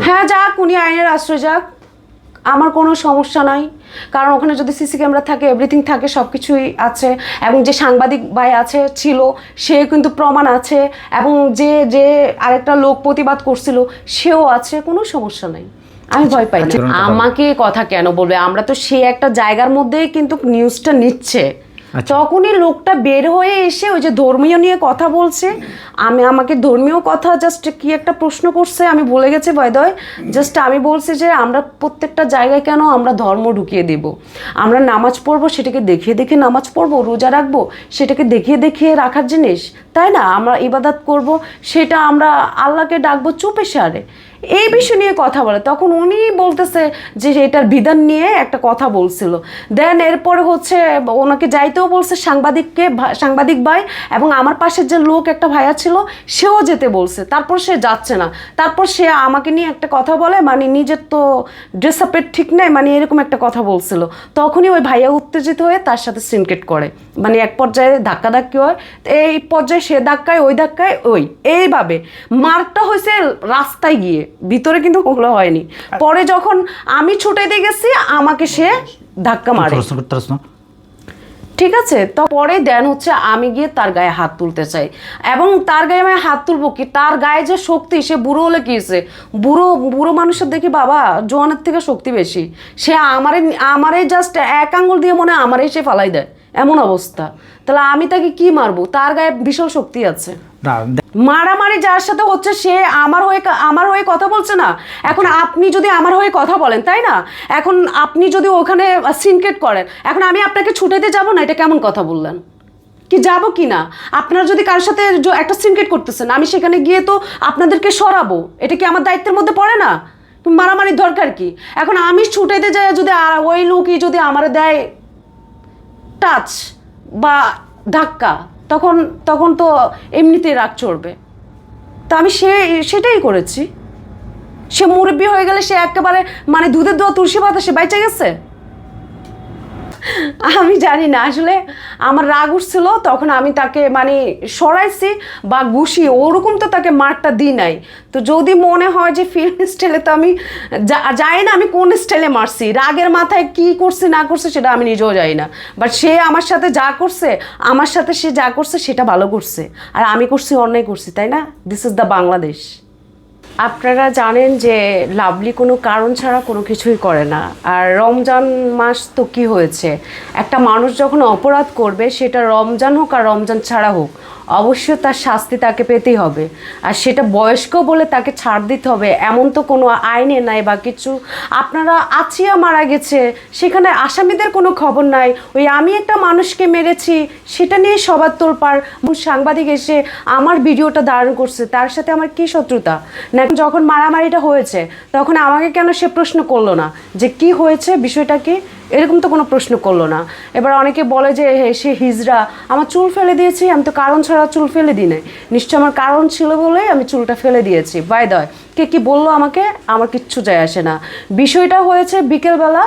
হ্যাঁ যাক উনি আইনের আশ্রয় যাক। আমার কোনো সমস্যা নাই। কারণ ওখানে যদি সিসি ক্যামেরা থাকে এভরিথিং থাকে সব কিছুই আছে এবং যে সাংবাদিক ভাই আছে ছিল সে কিন্তু প্রমাণ আছে এবং যে যে আরেকটা লোক প্রতিবাদ করছিল সেও আছে কোনো সমস্যা নাই। আমি ভয় পাই না। আচ্ছা। আমাকে কথা কেন বলবে? আমরা তো সে একটা জায়গার মধ্যেই কিন্তু নিউজটা নিচ্ছে। আচ্ছা। তখনই লোকটা বের হয়ে এসে ওই যে ধর্মীয় নিয়ে কথা বলছে। আমি, আমাকে ধর্মীয় কথা জাস্ট কি একটা প্রশ্ন করছে, আমি বলে গেছি বয়দয় জাস্ট আমি বলছি যে আমরা প্রত্যেকটা জায়গায় কেন আমরা ধর্ম ঢুকিয়ে দেব? আমরা নামাজ পড়ব, সেটাকে দেখিয়ে দেখিয়ে নামাজ পড়ব, রোজা রাখব, সেটাকে দেখিয়ে দেখিয়ে রাখার জিনিস, তাই না? আমরা ইবাদত করব, সেটা আমরা আল্লাহকে ডাকবো চুপে সারে। এই বিষয় নিয়ে কথা বলে। তখন উনি বলতেছে যে এটার বিধান নিয়ে একটা কথা বলছিল। দেন এরপরে হচ্ছে ওনাকে যাইতেও বলছে সাংবাদিককে সাংবাদিক ভাই এবং আমার পাশে যে লোক একটা ভাইয়া ছিল, সেও যেতে বলছে। তারপর সে যাচ্ছে না। তারপর সে আমাকে নিয়ে একটা কথা বলে মানে নিজের তো ড্রেস আপের ঠিক নেই মানে এরকম একটা কথা বলছিল। তখনই ওই ভাইয়া উত্তেজিত হয়ে তার সাথে সিনকেট করে। মানে এক পর্যায়ে ধাক্কাধাক্কি হয়, এই পর্যায়ে সে ধাক্কায়, ওই ধাক্কায়, ওই। এইভাবে মার্কটা হয়েছে রাস্তায় গিয়ে। ভিতরে কিন্তু ওগুলো হয়নি। পরে যখন আমি ছুটে দিয়ে গেছি আমাকে সে ধাক্কা মারে। প্রশ্ন করতে প্রশ্ন ঠিক আছে? তো পরে দেন হচ্ছে আমি গিয়ে তার গায়ে হাত তুলতে চাই। এবং তার গায়ে আমি হাত তুলবো কি? তার গায়ে যে শক্তি সে বুড়ো হলে কি হয়েছে? বুড়ো বুড়ো মানুষের দেখি বাবা জোয়ানের থেকে শক্তি বেশি। সে আমারে আমারে জাস্ট এক আঙ্গুল দিয়ে মনে হয় আমারে সে ফালাই দেয়। এমন অবস্থা। তাহলে আমি তাকে কি মারবো? তার গায়ে বিশাল শক্তি আছে। মারামারি যার সাথে হচ্ছে সে আমার হয়ে আমার হয়ে কথা বলছে না। এখন আপনি যদি আমার হয়ে কথা বলেন তাই না? এখন আপনি যদি ওখানে সিনকেট করেন এখন আমি আপনাকে ছুটেতে যাব না? এটা কেমন কথা বললেন? কি যাব কি না? আপনারা যদি কারোর সাথে একটা সিনকেট করতেছেন আমি সেখানে গিয়ে তো আপনাদেরকে সরাবো। এটা কি আমার দায়িত্বের মধ্যে পড়ে না? মারামারির দরকার কি? এখন আমি ছুটেতে যাই যদি ওই লোকই যদি আমার দেয় টাচ বা ধাক্কা, তখন তখন তো এমনিতেই রাগ চড়বে। তা আমি সে, সেটাই করেছি। সে মুরব্বী হয়ে গেলে সে একেবারে মানে দুধের দোয়া তুলসী পাতা সে বাইচে গেছে? আমি জানি না। আসলে আমার রাগ উঠছিল, তখন আমি তাকে মানে সরাইছি বা গুছি ওরকম তো তাকে মারটা দিই নাই। তো যদি মনে হয় যে ফিল্ম স্টাইলে তো আমি যা- জানি না, আমি কোন স্টাইলে মারছি? রাগের মাথায় কি করছি, না করছে, সেটা আমি নিজেও জানি না। বাট সে আমার সাথে যা করছে, আমার সাথে সে যা করছে, সেটা ভালো করছে। আর আমি করছি অন্যায় করছি, তাই না? দিস ইজ দ্য বাংলাদেশ আপনারা জানেন যে লাভলি কোনো কারণ ছাড়া কোনো কিছুই করে না। আর রমজান মাস তো কি হয়েছে? একটা মানুষ যখন অপরাধ করবে, সেটা রমজান হোক আর রমজান ছাড়া হোক অবশ্যই তার শাস্তি তাকে পেতেই হবে। আর সেটা বয়স্ক বলে তাকে ছাড় দিতে হবে, এমন তো কোনো আইনে নাই বা কিছু। আপনারা আছিয়া মারা গেছে, সেখানে আসামিদের কোনো খবর নাই। ওই আমি একটা মানুষকে মেরেছি, সেটা নিয়ে সবার তোলপার সাংবাদিক এসে আমার ভিডিওটা ধারণ করছে, তার সাথে আমার কি শত্রুতা? না যখন মারামারিটা হয়েছে, তখন আমাকে কেন সে প্রশ্ন করল না? যে কি হয়েছে বিষয়টা কি? এরকম তো কোনো প্রশ্ন করল না। এবার অনেকে বলে যে সে হিজরা আমার চুল ফেলে দিয়েছি, আমি তো কারণ ছাড়া চুল ফেলে দিই নাই। নিশ্চয় আমার কারণ ছিল বলেই আমি চুলটা ফেলে দিয়েছি। বাই দয় কে কি বলল আমাকে? আমার কিচ্ছু যায় আসে না। বিষয়টা হয়েছে বিকেলবেলা